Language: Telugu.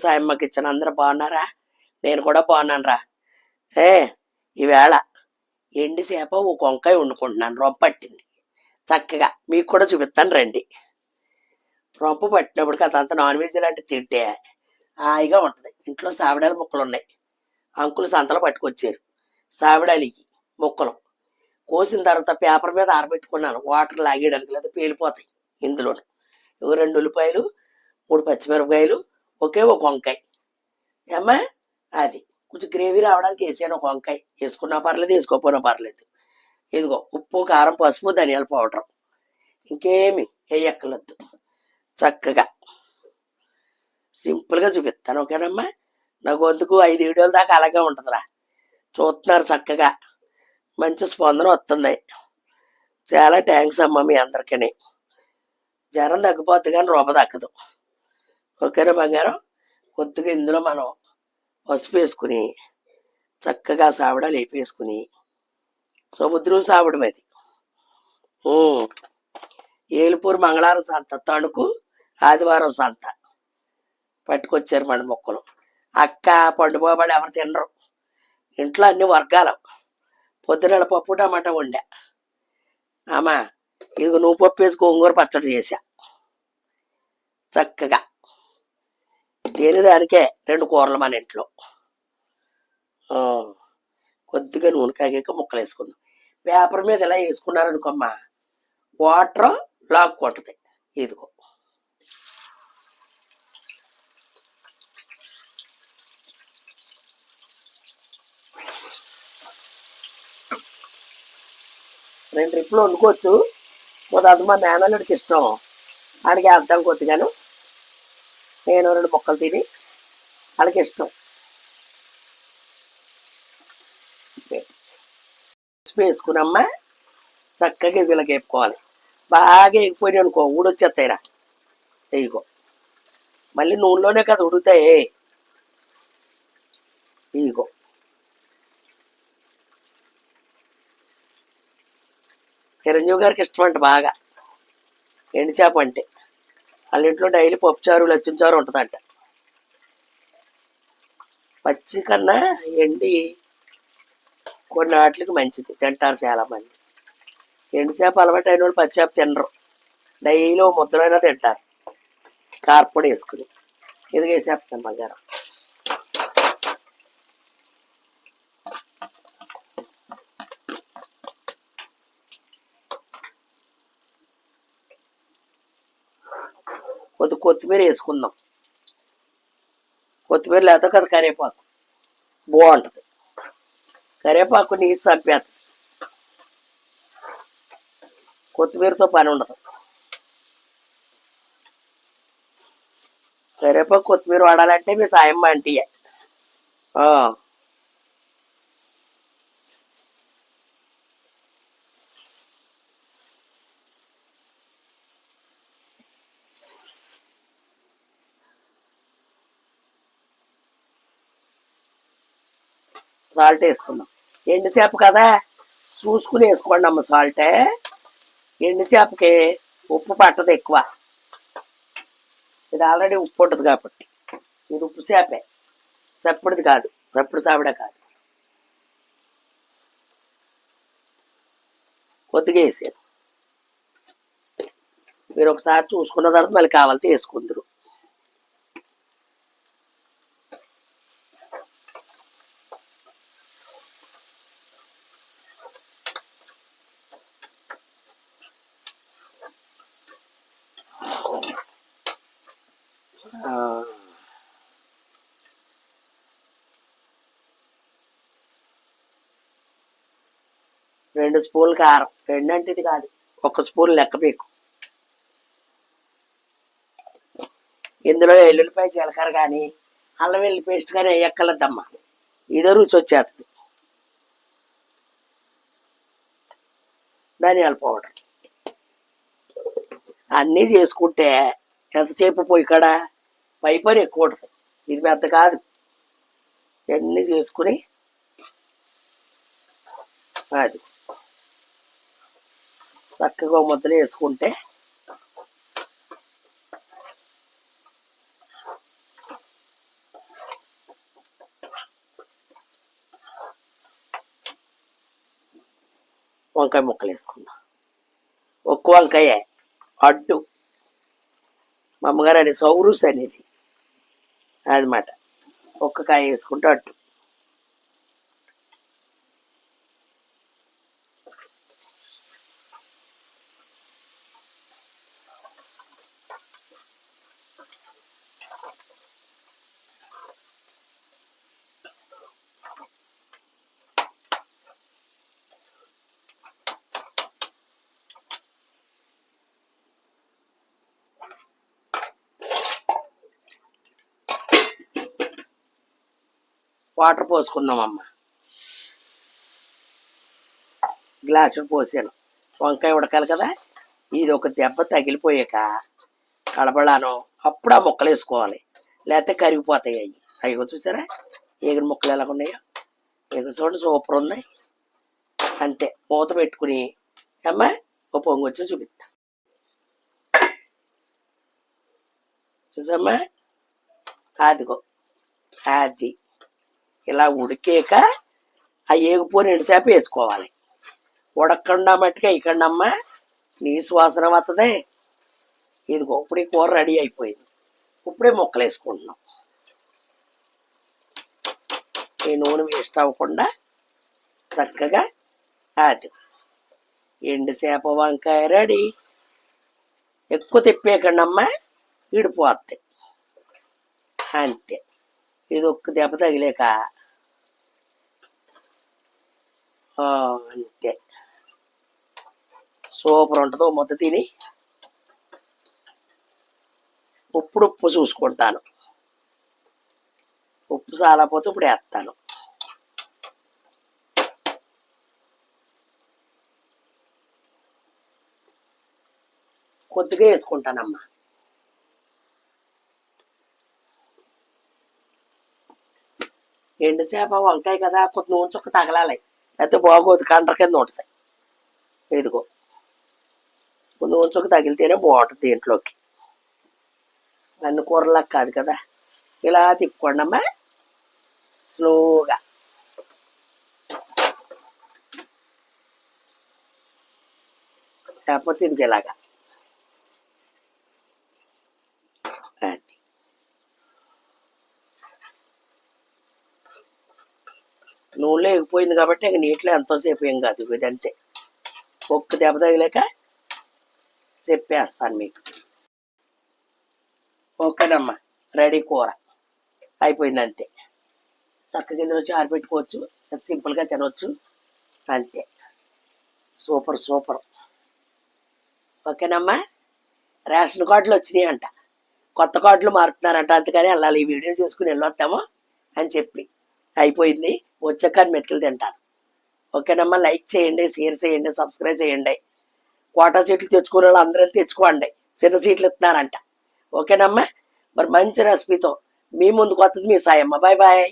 సాయమ్మకి ఇచ్చిన. అందరూ బాగున్నారా? నేను కూడా బాగున్నాను రా ఏ ఈవేళ ఎండి చేప ఒక వంకాయ వండుకుంటున్నాను. రొంప పట్టింది. చక్కగా మీకు కూడా చూపిస్తాను రండి. రొంప పట్టినప్పుడు అదంతా నాన్ వెజ్ లాంటి తింటే హాయిగా ఉంటుంది. ఇంట్లో సావిడాల ముక్కలు ఉన్నాయి. అంకులు సంతలో పట్టుకొచ్చారు. సావిడాలికి ముక్కలు. కోసిన తర్వాత పేపర్ మీద ఆరబెట్టుకున్నాను. వాటర్ లాగేయడానికి లేదా పేలిపోతాయి ఇందులో ఇవి రెండు ఉల్లిపాయలు మూడు పచ్చిమిరపకాయలు ఒకే ఒక వంకాయ. ఏమ్మా? అది. కొంచెం గ్రేవీ రావడానికి వేసాను ఒక వంకాయ? వేసుకున్నా పర్లేదు వేసుకోకపోయినా పర్లేదు. ఇదిగో ఉప్పు కారం పసుపు ధనియాల పౌడర్. ఇంకేమి వేయక్కలొద్దు చక్కగా. సింపుల్గా చూపిస్తాను ఓకేనమ్మా? నా గొంతుకు ఐదు వీడియోల దాకా అలాగే ఉంటుందిరా. చూస్తున్నారు చక్కగా. మంచి స్పందన వస్తుంది. చాలా థ్యాంక్స్ అమ్మా మీ అందరికీ జ్వరం తగ్గిపోద్ది కానీ రూప తగ్గదు. ఓకేనా బంగారం కొద్దిగా ఇందులో మనం పసుపు వేసుకుని చక్కగా సావిడ లేపేసుకుని సముద్రం సావిడం అది. ఉమ్. ఏలుపూరు మంగళవారం సంత తణుకు ఆదివారం సంత. పట్టుకొచ్చారు మన మొక్కలు. అక్క పండుబాబాళ్ళు ఎవరు తినరు. ఇంట్లో అన్ని వర్గాలు. పొద్దున పప్పు టమాటా వండా. అమ్మా ఇది నువ్వు పప్పు వేసి గోంగూర పచ్చడి చేశా. చక్కగా. దేని దానికే రెండు కూరలు మన ఇంట్లో. కొద్దిగా నూనె కాగాక ముక్కలు వేసుకుందాం. పేపర్ మీద ఇలా వేసుకున్నారనుకోమ్మా. వాటర్ లాక్కుంటుంది. ఇదిగో. రెండు ట్రిప్పులు వండుకోవచ్చు. అది మా మేనల్లుడికి ఇష్టం. ఆడికి వేద్దాం కొద్దిగాను. నేను రెండు ముక్కలు తిని వాళ్ళకి ఇష్టం. వేసుకున్నమ్మా వేసుకునమ్మా చక్కగా వీళ్ళకి వేపుకోవాలి బాగా ఎగిపోయినాయి అనుకో ఊడొచ్చేస్తాయిరా. ఇగో మళ్ళీ నూనెలోనే కదా ఉడుకుతాయి ఇగో చిరంజీవి గారికి ఇష్టం అంట బాగా. ఎండు చేప అంటే. వాళ్ళ ఇంట్లో డైలీ పప్పుచారు లచ్చించారు ఉంటుందంట. పచ్చి కన్నా ఎండి కొన్ని వాటికి మంచిది తింటారు చాలా మంది. ఎండు చేప అలవాటు అయిన వాళ్ళు పచ్చి చేప తినరు. డైలీ ముద్దలైనా తింటారు. కార్పొడి వేసుకుని. ఇది వేసేస్తాను బంగారం. కొద్ది కొత్తిమీర వేసుకుందాం. కొత్తిమీర లేదా కదా కరివేపాకు బాగుంటుంది. కరివేపాకు నీరు చంపేస్తుంది కొత్తిమీరతో పని ఉండదు. కరివేపాకు కొత్తిమీర వాడాలంటే మీ సాయం ఆంటీయే సాల్ట్ వేసుకుందాం. ఎండు చేప కదా చూసుకుని వేసుకోండి అమ్మ సాల్టే. ఎండు చేపకి ఉప్పు పట్టదు ఎక్కువ. ఇది ఆల్రెడీ ఉప్పు ఉంటుంది కాబట్టి. ఇది ఉప్పు చేపే. చప్పుడుది కాదు. చప్పుడు సావిడ కాదు. కొద్దిగా వేసాను మీరు ఒకసారి చూసుకున్న తర్వాత మళ్ళీ కావాలంటే వేసుకుందరు ఆ. రెండు స్పూన్లు కారం. రెండు అంటే ఇది కాదు. ఒక స్పూన్ లెక్క పీకు. ఇందులో ఎల్లుల్లిపాయ జీలకర్ర కానీ అల్లం వెల్లి పేస్ట్ కానీ వేయక్కర్లేదమ్మా. ఇదో రుచి వచ్చేస్తుంది. ధనియాల పౌడర్. అన్నీ చేసుకుంటే ఎంతసేపు పోయి కాడ? పై పని ఎక్కువ ఉంటుంది. ఇది పెద్ద కాదు. ఇవన్నీ చేసుకుని అది. చక్కగా ముద్దలు వేసుకుంటే వంకాయ ముక్కలు వేసుకుందాం. ఒక్క వంకాయ అడ్డు. మా అమ్మగారు అనేది సౌరుస్ అనేది. అదనమాట. ఒక్క కాయ వేసుకుంటే అడ్డు. వాటర్ పోసుకుందాం అమ్మ గ్లాసులు పోసాను. వంకాయ ఉడకాలి కదా ఇది ఒక దెబ్బ తగిలిపోయాక కలబడాను అప్పుడు ఆ ముక్కలు వేసుకోవాలి. లేకపోతే కరిగిపోతాయి అవి. అవి చూసారా? ఏగిన ముక్కలు ఎలా ఉన్నాయో? ఎగిరి చూడండి సూపర్ ఉన్నాయి. అంతే మూత పెట్టుకుని. అమ్మా ఓ పొంగు వచ్చి చూపిస్తా. చూసమ్మా అదిగో అది. ఇలా ఉడికాక ఆ ఏగిపోయిన ఎండుసేపు వేసుకోవాలి. ఉడకకుండా మట్టుగా ఇక్కడమ్మా నీ సువాసన వస్తుంది ఇదిగో ఇప్పుడు ఈ కూర రెడీ అయిపోయింది. ఇప్పుడే ముక్కలు వేసుకుంటున్నాం. ఈ నూనె వేస్ట్ అవ్వకుండా చక్కగా అది ఎండు చేప వంకాయ రెడీ. ఎక్కువ తిప్పేయకండి అమ్మా అంతే. ఇది ఒక్క దెబ్బ తగిలేక ఆ, అంతే సూపర్ ఉంటుంది. మొత్తం తిని ఉప్పుడు ఉప్పు చూసుకుంటాను. ఉప్పు చాలపోతే ఇప్పుడు వేస్తాను. కొద్దిగా వేసుకుంటానమ్మా. ఎండు చేప వంకాయ కదా కొద్ది నూనె చొక్క తగలాలి. అయితే బాగోదు కండ్ర కింద ఉంటుంది. ఇదిగో. ముందు ఉంచుకు తగిలితేనే బాగుంటుంది దీంట్లోకి. అన్ని కూరలా కాదు కదా. ఇలా తిప్పుకోండమ్మా స్లోగా. లేకపోతే ఇది ఇలాగా అది నూనెలో ఎగిపోయింది కాబట్టి ఇంక నీటిలో ఎంతోసేపు ఏం కాదు ఇది అంతే. ఒక్క దెబ్బ తగిలేక చెప్పేస్తాను మీకు. ఓకేనమ్మా రెడీ కూర. అయిపోయింది అంతే. చక్కగా ఇందులో చారు పెట్టుకోవచ్చు సింపుల్గా తినవచ్చు అంతే. Super super. ఓకేనమ్మా రేషన్ కార్డులు వచ్చినాయి అంట. కొత్త కార్డులు మారుతున్నారంట అందుకని వెళ్ళాలి. ఈ వీడియో చేసుకుని వెళ్ళొస్తాము అని చెప్పి. అయిపోయింది. వచ్చాక మెతుకులు తింటాను. ఓకేనమ్మా? లైక్ చేయండి షేర్ చేయండి సబ్స్క్రైబ్ చేయండి. కోటా సీట్లు తెచ్చుకునే వాళ్ళు అందరూ తెచ్చుకోండి. చిన్న సీట్లు ఇస్తున్నారంట. ఓకేనమ్మా? మరి మంచి రెసిపీతో మీ ముందుకు వస్తుంది మీ సాయమ్మ. Bye bye.